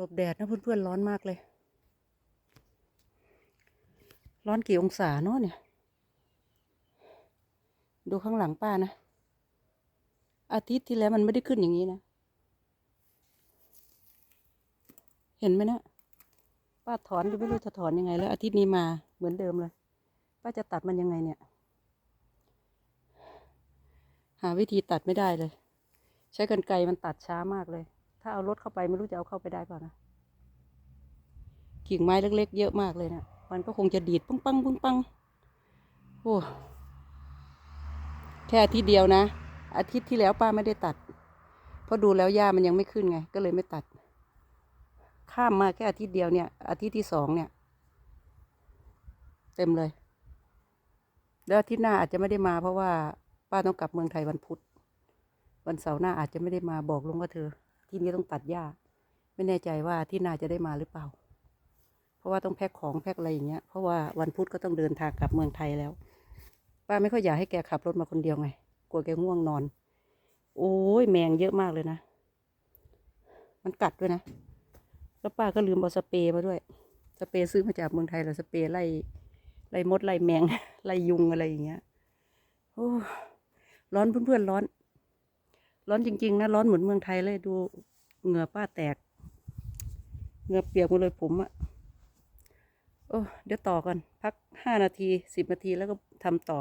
หลบแดดนะเพื่อนๆร้อนมากเลย ร้อนกี่องศาเนาะเนี่ย ดูข้างหลังป้านะ อาทิตย์ที่แล้วมันไม่ได้ขึ้นอย่างนี้นะ เห็นไหมนะ ป้าถอนก็ไม่รู้จะถอนยังไง แล้ว อาทิตย์นี้มาเหมือนเดิมเลย ป้าจะตัดมันยังไงเนี่ย หาวิธีตัดไม่ได้เลย ใช้กรรไกรมันตัดช้ามากเลย ถ้าเอารถเข้าไปไม่รู้จะเอาเข้าไปได้เปล่านะกิ่งไม้เล็ก ๆ เยอะมากเลยเนะี่ยมันก็คงจะดีดปังปังปังปังโอ้แค่อาทิตย์เดียวนะ อาทิตย์ที่แล้วป้าไม่ได้ตัด เพราะดูแล้วหญ้ามันยังไม่ขึ้นไง ก็เลยไม่ตัด ข้ามมาแค่อาทิตย์เดียวเนี่ย อาทิตย์ที่สองเนี่ย เต็มเลย แล้วอาทิตย์หน้าอาจจะไม่ได้มาเพราะว่าป้าต้องกลับเมืองไทยวันพุธ วันเสาร์หน้าอาจจะไม่ได้มาบอกลุงว่าเธอ ที่นี้ต้องตัดหญ้า ไม่แน่ใจว่าที่นาจะได้มาหรือเปล่า เพราะว่าต้องแพ็คของแพ็คอะไรอย่างเงี้ย เพราะว่าวันพุธก็ต้องเดินทางกลับเมืองไทยแล้ว ป้าไม่ค่อยอยากให้แกขับรถมาคนเดียวไง กลัวแกง่วงนอน โอ้ยแมงเยอะมากเลยนะ มันกัดด้วยนะ แล้วป้าก็ลืมเอาสเปรย์มาด้วย สเปรย์ซื้อมาจากเมืองไทยแล้วสเปรย์ไล่ไล่มดไล่แมงไล่ยุงอะไรอย่างเงี้ย โอ้ร้อนเพื่อนๆร้อน ร้อนจริง ๆ นะ ร้อนเหมือนเมืองไทยเลยดูเหงื่อป้าแตก เหงื่อเปียกหมดเลยผมอะโอ้เดี๋ยวต่อกัน พักห้านาทีสิบนาทีแล้วก็ทำต่อ